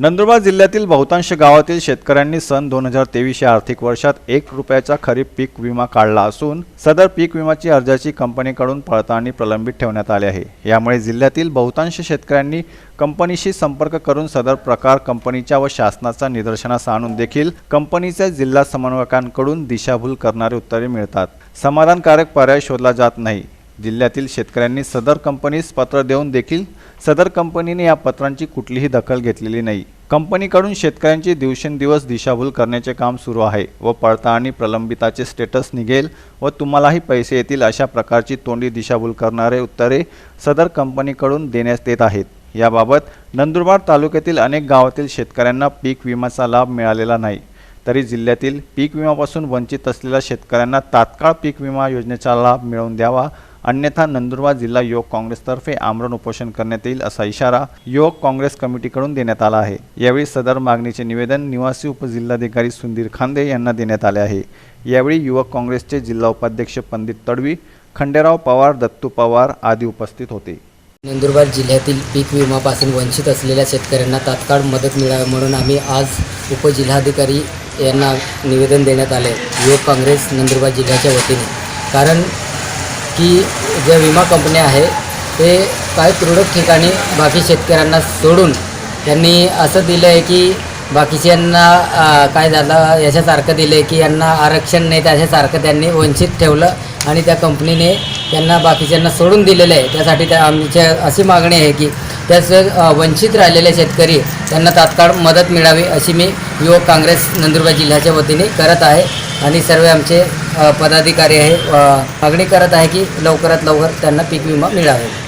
नंदुरबार जिल्ह्यातील बहुतांश गावातील शेतकऱ्यांनी सन दोन हजार तेवीस या आर्थिक वर्षात एक रुपयाचा खरीप पीक विमा काढला असून सदर पीक विमाची अर्जाची कंपनीकडून पडताळणी प्रलंबित ठेवण्यात आली आहे. यामुळे जिल्ह्यातील बहुतांश शेतकऱ्यांनी कंपनीशी संपर्क करून सदर प्रकार कंपनीच्या व शासनाचा निदर्शनास आणून देखील कंपनीच्या जिल्हा समन्वयकांकडून दिशाभूल करणारे उत्तरे मिळतात. समाधानकारक पर्याय शोधला जात नाही. जिल्ह्यातील शेतकऱ्यांनी सदर कंपनीस पत्र देऊन देखील सदर कंपनीने या पत्रांची कुठलीही दखल घेतलेली नाही. कंपनीकडून शेतकऱ्यांची दिवसेंदिवस दिशाभूल करण्याचे काम सुरू आहे व पडताळणी प्रलंबिताचे स्टेटस निघेल व तुम्हालाही पैसे येतील अशा प्रकारची तोंडी दिशाभूल करणारे उत्तरे सदर कंपनीकडून देण्यात येत आहेत. याबाबत नंदुरबार तालुक्यातील अनेक गावातील शेतकऱ्यांना पीक विम्याचा लाभ मिळालेला नाही. तरी जिल्ह्यातील पीक विम्यापासून वंचित असलेल्या शेतकऱ्यांना तात्काळ पीक विमा योजनेचा लाभ मिळवून द्यावा. अन्यथा नंदुरबार जिल्हा युवक काँग्रेसतर्फे आमरण उपोषण करण्यात येईल असा इशारा युवक काँग्रेस कमिटीकडून देण्यात आला आहे. यावेळी सदर मागणीचे निवेदन निवासी उपजिल्हाधिकारी सुंदीर खांदे यांना देण्यात आले आहे. यावेळी युवक काँग्रेसचे जिल्हा उपाध्यक्ष पंडित तडवी खंडेराव पवार दत्तू पवार आदी उपस्थित होते. नंदुरबार जिल्ह्यातील पीक विमापासून वंचित असलेल्या शेतकऱ्यांना तात्काळ मदत मिळावी म्हणून आम्ही आज उपजिल्हाधिकारी यांना निवेदन देण्यात आले युवक काँग्रेस नंदुरबार जिल्ह्याच्या वतीने. कारण की ज्या विमा कंपन्या आहे ते काही तुरळक ठिकाणी बाकी शेतकऱ्यांना सोडून त्यांनी असं दिलं आहे की बाकीच्यांना काय झालं याच्यासारखं दिलं आहे की यांना आरक्षण नाही त्याच्यासारखं त्यांनी वंचित ठेवलं आणि त्या कंपनीने त्यांना बाकीच्यांना सोडून दिलेलं आहे त्यासाठी त्या आमच्या अशी मागणी आहे की त्याच वंचित राहिलेले शेतकरी त्यांना तात्काळ मदत मिळावी अशी मी युवक काँग्रेस नंदुरबार जिल्ह्याच्या वतीने करत आहे आणि सर्व आमचे पदाधिकारी आहे मागणी करत आहे की लवकरात लवकर त्यांना पीक विमा मिळावे.